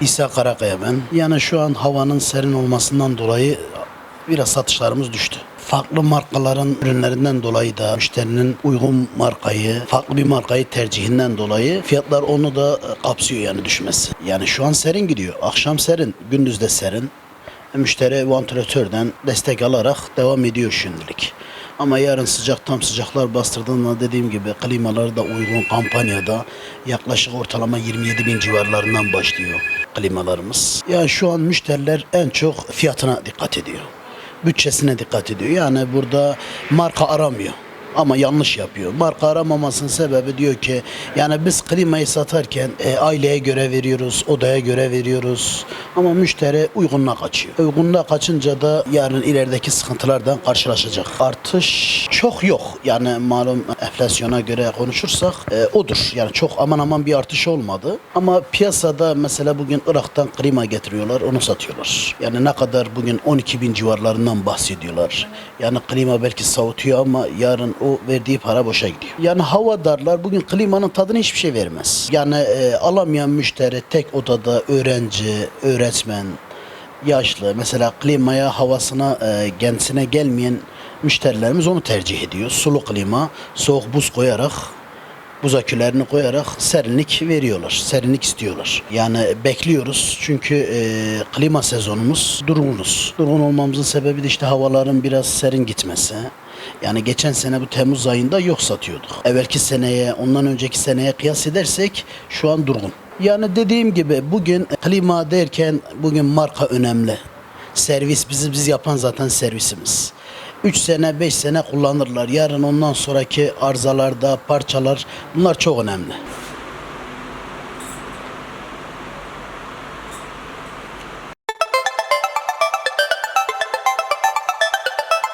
İsa Karakaya ben. Yani şu an havanın serin olmasından dolayı biraz satışlarımız düştü. Farklı markaların ürünlerinden dolayı da müşterinin uygun markayı, farklı bir markayı tercihinden dolayı fiyatlar onu da kapsıyor yani düşmesi. Yani şu an serin gidiyor. Akşam serin, gündüz de serin. Müşteri vantilatörden destek alarak devam ediyor şimdilik. Ama yarın sıcak tam sıcaklar bastırdığında dediğim gibi klimaları da uygun kampanyada yaklaşık ortalama 27 bin civarlarından başlıyor klimalarımız. Yani şu an müşteriler en çok fiyatına dikkat ediyor. Bütçesine dikkat ediyor. Yani burada marka aramıyor. Ama yanlış yapıyor. Marka aramamasının sebebi diyor ki yani biz klimayı satarken e, aileye göre veriyoruz, odaya göre veriyoruz. Ama müşteri uygunluğa kaçıyor. Uygunluğa kaçınca da yarın ilerideki sıkıntılardan karşılaşacak. Artış çok yok. Yani malum enflasyona göre konuşursak e, odur. Yani çok aman aman bir artış olmadı. Ama piyasada mesela bugün Irak'tan klima getiriyorlar, onu satıyorlar. Yani ne kadar bugün 12 bin civarlarından bahsediyorlar. Yani klima belki savutuyor ama yarın o verdiği para boşa gidiyor. Yani havadarlar bugün klimanın tadını hiçbir şey vermez. Yani e, alamayan müşteri tek odada öğrenci, öğretmen, yaşlı mesela klimaya havasına e, kendisine gelmeyen müşterilerimiz onu tercih ediyor. Sulu klima, soğuk buz koyarak buz akülerini koyarak serinlik veriyorlar. Serinlik istiyorlar. Yani bekliyoruz çünkü e, klima sezonumuz durgunuz. Durgun olmamızın sebebi de işte havaların biraz serin gitmesi. Yani geçen sene bu Temmuz ayında yok satıyorduk. Evvelki seneye, ondan önceki seneye kıyas edersek şu an durgun. Yani dediğim gibi bugün klima derken bugün marka önemli. Servis bizi biz yapan zaten servisimiz. 3 sene 5 sene kullanırlar. Yarın ondan sonraki arızalarda parçalar bunlar çok önemli.